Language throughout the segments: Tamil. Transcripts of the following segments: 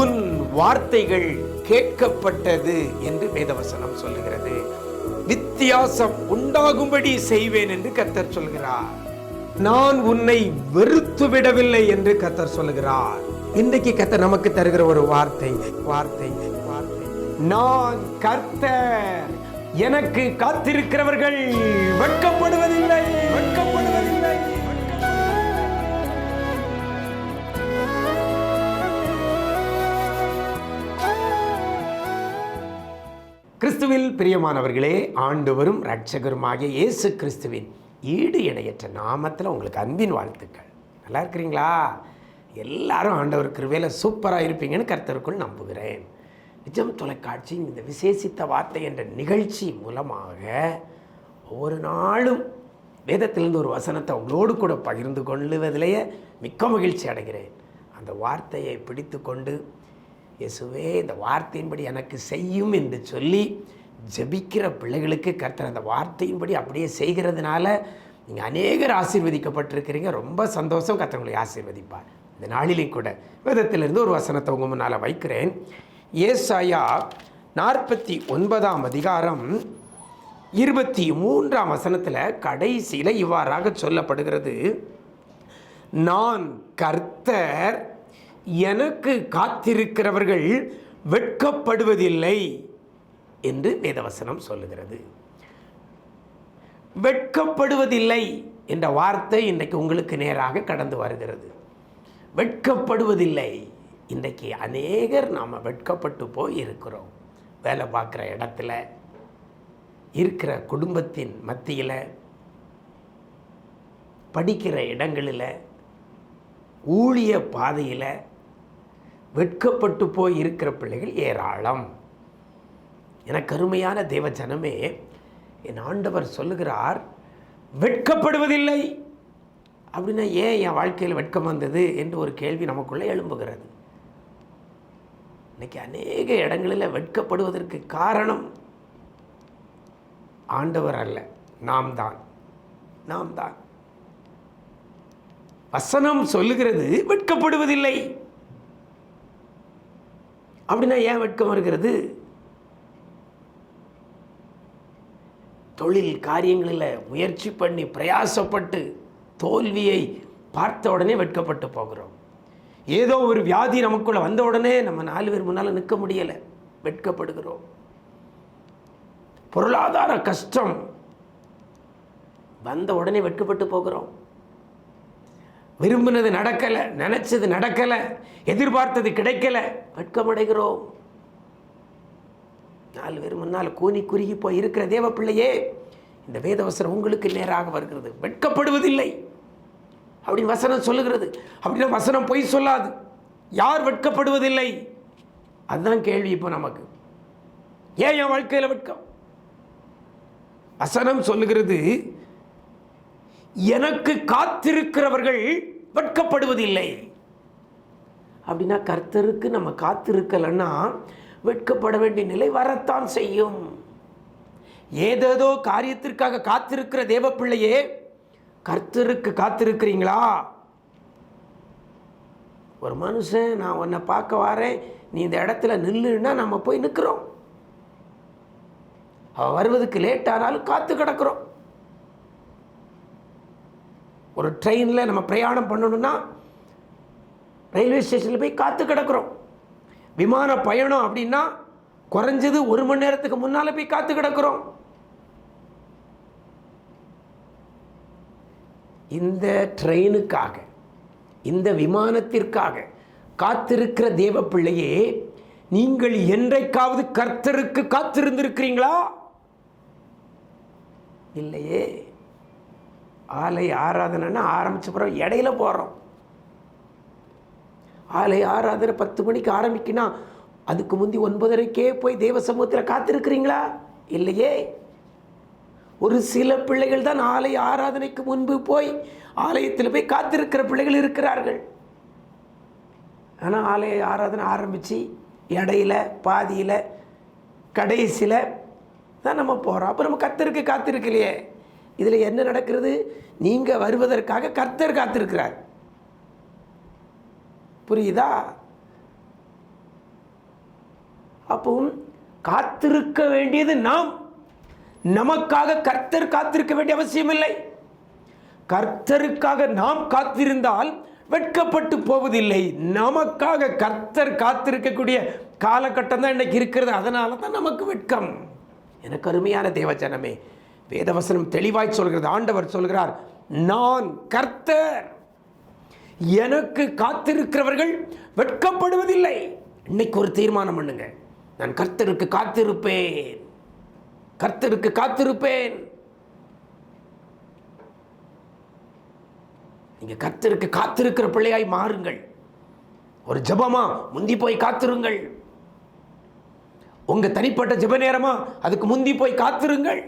உன் வார்த்தைகள் கேட்கப்பட்டது என்று வேதவசனம் சொல்லுகிறது. வித்தியாசம் உண்டாகும்படி செய்வேன் என்று கர்த்தர் சொல்கிறார். நான் உன்னை வெறுத்து விடவில்லை என்று கர்த்தர் சொல்லுகிறார். இன்றைக்கு கர்த்தர் நமக்கு தருகிற ஒரு வார்த்தை வார்த்தை வார்த்தை. நான் கர்த்தர் எனக்கு காத்திருக்கிறவர்கள் வெட்கப்படுவதில்லை வெட்கப்படுவதில்லை. கிறிஸ்துவில் பிரியமானவர்களே ஆண்டவரும் இரட்சகருமாகிய இயேசு கிறிஸ்துவின் ஈடு இணையற்ற நாமத்தில் உங்களுக்கு அன்பின் வாழ்த்துக்கள். நல்லா இருக்கிறீங்களா? எல்லாரும் ஆண்டவர் கிருவேல சூப்பராக இருப்பீங்கன்னு கர்த்தருக்குள் நம்புகிறேன். நிஜம் தொலைக்காட்சியின் இந்த விசேஷித்த வார்த்தை என்ற நிகழ்ச்சி மூலமாக ஒவ்வொரு நாளும் வேதத்திலிருந்து ஒரு வசனத்தை உங்களோடு கூட பகிர்ந்து கொள்ளுவதிலேயே மிக்க மகிழ்ச்சி அடைகிறேன். அந்த வார்த்தையை பிடித்து கொண்டு இயேசுவே இந்த வார்த்தையின்படி எனக்கு செய்யும் என்று சொல்லி ஜெபிக்கிற பிள்ளைகளுக்கு கர்த்தர் அந்த வார்த்தையின்படி அப்படியே செய்கிறதுனால நீங்கள் அநேகர் ஆசீர்வதிக்கப்பட்டிருக்கிறீங்க. ரொம்ப சந்தோஷம் கர்த்தர் உங்களை ஆசீர்வதிப்பார். இந்த நாளிலையும் கூட வேதத்திலிருந்து ஒரு வசனத்தை உங்கள் முன்னால் வைக்கிறேன். ஏசாயா நாற்பத்தி ஒன்பதாம் அதிகாரம் இருபத்தி மூன்றாம் வசனத்தில் கடைசியில் இவ்வாறாக சொல்லப்படுகிறது. நான் கர்த்தர் எனக்கு காத்திருக்கிறவர்கள் வெட்கப்படுவதில்லை. என்று வேதவசனம் சொல்லுகிறது. வெட்கப்படுவதில்லை என்ற வார்த்தை இன்றைக்கு உங்களுக்கு நேராக கடந்து வருகிறது. வெட்கப்படுவதில்லை. இன்றைக்கு அநேகர் நாம் வெட்கப்பட்டு போய் இருக்கிறோம் வேலை பார்க்குற இடத்துல இருக்கிற குடும்பத்தின் மத்தியில் படிக்கிற இடங்களில் ஊழிய பாதையில் வெட்கப்பட்டு போய் இருக்கிற பிள்ளைகள் ஏராளம். எனக்கு அருமையான தேவ ஜனமே என் ஆண்டவர் சொல்லுகிறார் வெட்கப்படுவதில்லை. அப்படின்னா ஏன் என் வாழ்க்கையில் வெட்கம் வந்தது என்று ஒரு கேள்வி நமக்குள்ளே எழும்புகிறது. இன்னைக்கு அநேக இடங்களில் வெட்கப்படுவதற்கு காரணம் ஆண்டவர் அல்ல நாம் தான். நாம் தான். வசனம் சொல்லுகிறது வெட்கப்படுவதில்லை. அப்படின்னா ஏன் வெட்கம் வருகிறது? தொழில் காரியங்களில் முயற்சி பண்ணி பிரயாசப்பட்டு தோல்வியை பார்த்த உடனே வெட்கப்பட்டு போகிறோம். ஏதோ ஒரு வியாதி நமக்குள்ள வந்த உடனே நம்ம நாலு பேர் முன்னால் நிற்க முடியலை. வெட்கப்படுகிறோம். பொருளாதார கஷ்டம் வந்த உடனே வெட்கப்பட்டு போகிறோம். விரும்பினது நடக்கலை நினச்சது நடக்கலை எதிர்பார்த்தது கிடைக்கல வெட்கமடைகிறோம். நாலு பேர் முன்னால் கூனி குறுகி போய் இருக்கிற தேவ பிள்ளையே இந்த வேதவசனம் உங்களுக்கு நேராக வருகிறது. வெட்கப்படுவதில்லை. அப்படின்னு வசனம் சொல்லுகிறது. அப்படின்னா வசனம் பொய் சொல்லாது. யார் வெட்கப்படுவதில்லை? அதுதான் கேள்வி இப்போ நமக்கு. ஏன் என் வாழ்க்கையில் வெட்கம்? வசனம் சொல்லுகிறது எனக்கு காத்திருக்கிறவர்கள் வெட்கப்படுவதில்லை. அப்படின்னா கர்த்தருக்கு நம்ம காத்திருக்கலைன்னா வெட்கப்பட வேண்டிய நிலை வரத்தான் செய்யும். ஏதேதோ காரியத்திற்காக காத்திருக்கிற தேவ பிள்ளையே கர்த்தருக்கு காத்திருக்கிறீங்களா? ஒரு மனுஷன் நான் உன்னை பார்க்க வரேன் நீ இந்த இடத்துல நில்லுன்னா நம்ம போய் நிற்கிறோம் அவள் வருவதுக்கு லேட் ஆனாலும் காத்து கிடக்கிறோம். ஒரு ட்ரெயினில் நம்ம பிரயாணம் பண்ணணும்னா ரயில்வே ஸ்டேஷனில் போய் காத்து கிடக்கிறோம். விமான பயணம் அப்படின்னா குறைஞ்சது ஒரு மணி நேரத்துக்கு முன்னால் போய் காத்து கிடக்கிறோம். இந்த ட்ரெயினுக்காக இந்த விமானத்திற்காக காத்திருக்கிற தேவ பிள்ளையே நீங்கள் என்றைக்காவது கர்த்தருக்கு காத்திருந்திருக்கிறீங்களா? இல்லையே. ஆலை ஆராதனைன்னா ஆரம்பிச்ச பிறகு இடையில போகிறோம் ஆலை ஆராதனை பத்து மணிக்கு ஆரம்பிக்கினா அதுக்கு முந்தி ஒன்பதரைக்கே போய் தேவ சமூகத்தில் காத்திருக்கிறீங்களா? இல்லையே. ஒரு சில பிள்ளைகள் தான் ஆலய ஆராதனைக்கு முன்பு போய் ஆலயத்தில் போய் காத்திருக்கிற பிள்ளைகள் இருக்கிறார்கள். ஆனால் ஆலய ஆராதனை ஆரம்பித்து இடையில பாதியில் கடைசியில் தான் நம்ம போகிறோம் அப்போ நம்ம கர்த்தருக்கு காத்திருக்கலையே. இதில் என்ன நடக்கிறது? நீங்கள் வருவதற்காக கர்த்தர் காத்திருக்கிறார். புரியுதா? அப்பவும் காத்திருக்க வேண்டியது நாம். நமக்காக கர்த்தர் காத்திருக்க வேண்டிய அவசியம் இல்லை கர்த்தருக்காக நாம் காத்திருந்தால் வெட்கப்பட்டு போவதில்லை. நமக்காக கர்த்தர் காத்திருக்கக்கூடிய காலகட்டம் தான் இன்றைக்கு இருக்கிறது. அதனால தான் நமக்கு வெட்கம். எனக்கு அருமையான தேவஜனமே வேதவசனம் தெளிவாய் சொல்கிறது ஆண்டவர் சொல்கிறார் நான் கர்த்தர். எனக்கு காத்திருக்கிறவர்கள் வெட்கப்படுவதில்லை. இன்னைக்கு ஒரு தீர்மானம் பண்ணுங்க. நான் கர்த்தருக்கு காத்திருப்பேன். கர்த்தருக்கு காத்திருப்பேன். நீங்க கர்த்தருக்கு காத்திருக்கிற பிள்ளையாய் மாறுங்கள். ஒரு ஜபமா முந்தி போய் காத்திருங்கள். உங்க தனிப்பட்ட ஜெப நேரமா அதுக்கு முந்தி போய் காத்திருங்கள்.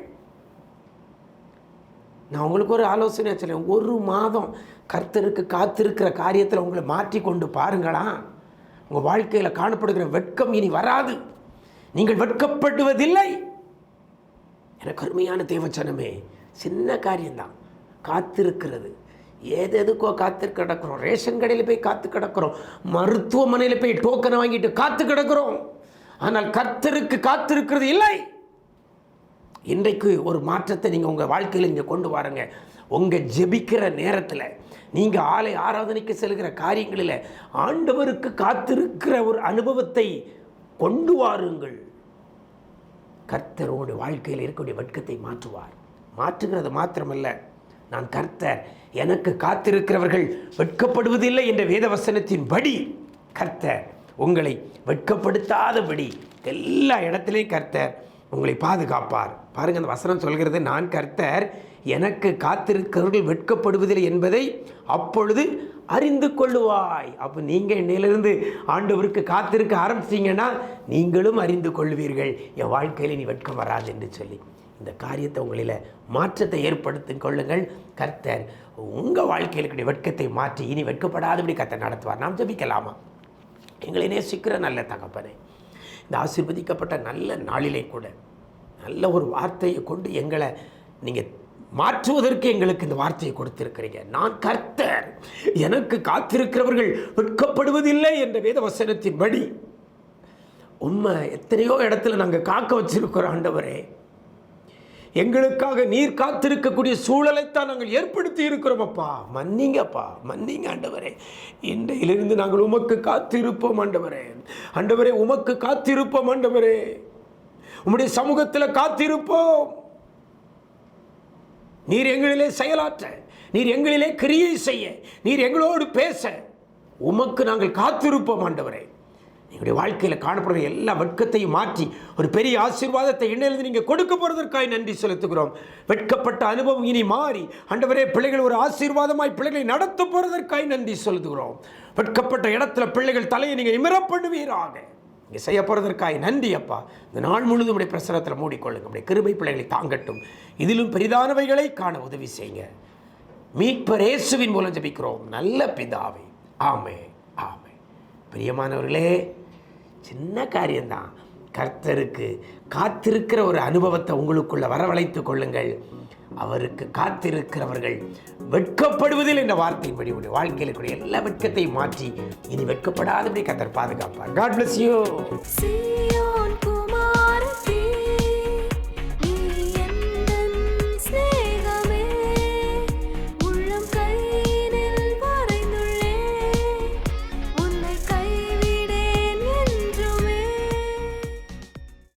நான் உங்களுக்கு ஒரு ஆலோசனை சொல்லுவேன் ஒரு மாதம் கர்த்தருக்கு காத்திருக்கிற காரியத்தில் உங்களை மாற்றி கொண்டு பாருங்களா. உங்கள் வாழ்க்கையில் காணப்படுகிற வெட்கம் இனி வராது. நீங்கள் வெட்கப்படுவதில்லை. எனக்கு அருமையான தேவச்சனமே சின்ன காரியம்தான். காத்திருக்கிறது. ஏதெதுக்கோ காத்து கிடக்கிறோம். ரேஷன் கடையில் போய் காத்து கிடக்கிறோம். மருத்துவமனையில் போய் டோக்கனை வாங்கிட்டு காத்து கிடக்கிறோம். ஆனால் கர்த்தருக்கு காத்திருக்கிறது இல்லை. இன்றைக்கு ஒரு மாற்றத்தை நீங்கள் உங்கள் வாழ்க்கையில் இங்கே கொண்டு வாருங்க. உங்கள் ஜெபிக்கிற நேரத்தில் நீங்கள் ஆலை ஆராதனைக்கு செல்கிற காரியங்களில் ஆண்டவருக்கு காத்திருக்கிற ஒரு அனுபவத்தை கொண்டு வாருங்கள். கர்த்தரோடு வாழ்க்கையில் இருக்கக்கூடிய வெட்கத்தை மாற்றுவார். மாற்றுகிறது மாத்திரமல்ல நான் கர்த்தர் எனக்கு காத்திருக்கிறவர்கள் வெட்கப்படுவதில்லை என்ற வேதவசனத்தின்படி கர்த்தர் உங்களை வெட்கப்படுத்தாதபடி எல்லா இடத்திலையும் கர்த்தர் உங்களை பாதுகாப்பார். பாருங்கள் அந்த வசனம் சொல்கிறது நான் கர்த்தர் எனக்கு காத்திருக்கிறவர்கள் வெட்கப்படுவதில்லை என்பதை அப்பொழுது அறிந்து கொள்ளுவாய். அப்போ நீங்கள் என்னிலிருந்து ஆண்டவருக்கு காத்திருக்க ஆரம்பிச்சீங்கன்னா நீங்களும் அறிந்து கொள்வீர்கள். என் வாழ்க்கையில் நீ வெட்கம் வராது என்று சொல்லி. இந்த காரியத்தை உங்களில் மாற்றத்தை ஏற்படுத்தி கொள்ளுங்கள். கர்த்தர் உங்கள் வாழ்க்கையில் வெட்கத்தை மாற்றி இனி வெட்கப்படாதபடி கர்த்தர் நடத்துவார். நாம் ஜபிக்கலாமா? எங்களை நேசிக்கிற நல்ல தகப்பனே இந்த ஆசிர்வதிக்கப்பட்ட நல்ல நாளிலே கூட நல்ல ஒரு வார்த்தையை கொண்டு எங்களை நீங்கள் மாற்றுவதற்கு எங்களுக்கு இந்த வார்த்தையை கொடுத்திருக்கிறீங்க. நான் கர்த்தர். எனக்கு காத்திருக்கிறவர்கள் வெட்கப்படுவதில்லை என்ற வேத வசனத்தின்படி உண்மை எத்தனையோ இடத்துல நாங்கள் காக்க வச்சிருக்கிறோம் ஆண்டவரே. எங்களுக்காக நீர் காத்திருக்கக்கூடிய சூழலைத்தான் நாங்கள் ஏற்படுத்தி இருக்கிறோம் அப்பா. மன்னிங்கப்பா மன்னிங்க ஆண்டவரே. இன்றையிலிருந்து நாங்கள் உமக்கு காத்திருப்போம் ஆண்டவரே. ஆண்டவரே உமக்கு காத்திருப்போம் ஆண்டவரே. உம்முடைய சமூகத்தில் காத்திருப்போம். நீர் எங்களிலே செயலாற்ற நீர் எங்களிலே கிரியை செய்ய நீர் எங்களோடு பேச. உமக்கு நாங்கள் காத்திருப்போம் ஆண்டவரே. எங்களுடைய வாழ்க்கையில் காணப்படுற எல்லா வெட்கத்தையும் மாற்றி ஒரு பெரிய ஆசீர்வாதத்தை இணையிலிருந்து நீங்கள் கொடுக்க போகிறதற்காக நன்றி செலுத்துகிறோம். வெட்கப்பட்ட அனுபவம் இனி மாறி அண்டவரே பிள்ளைகள் ஒரு ஆசீர்வாதமாய் பிள்ளைகளை நடத்த போகிறதற்காக நன்றி செலுத்துகிறோம். வெட்கப்பட்ட இடத்துல பிள்ளைகள் தலையை நீங்கள் நிமிரப்படுவீராக இங்கே செய்ய போகிறதற்காக நன்றி அப்பா. இந்த நாள் முழுதும் உடைய பிரசனத்தில் மூடிக்கொள்ளுங்க. உடைய கிருபை பிள்ளைகளை தாங்கட்டும். இதிலும் பெரிதானவைகளை காண உதவி செய்யுங்க. மீட்பர் இயேசுவின் மூலம் ஜெபிக்கிறோம். நல்ல பிதாவை. ஆமே ஆமே பிரியமானவர்களே சின்ன காரியம்தான். கர்த்தருக்கு காத்திருக்கிற ஒரு அனுபவத்தை உங்களுக்குள்ளே வரவழைத்துக் கொள்ளுங்கள். அவருக்கு காத்திருக்கிறவர்கள் வெட்கப்படுவதில் என்ற வார்த்தையின்படி உடைய வாழ்க்கையில் கூடிய எல்லா வெட்கத்தையும் மாற்றி இனி வெட்கப்படாதபடி கத்தர் பாதுகாப்பார். God bless you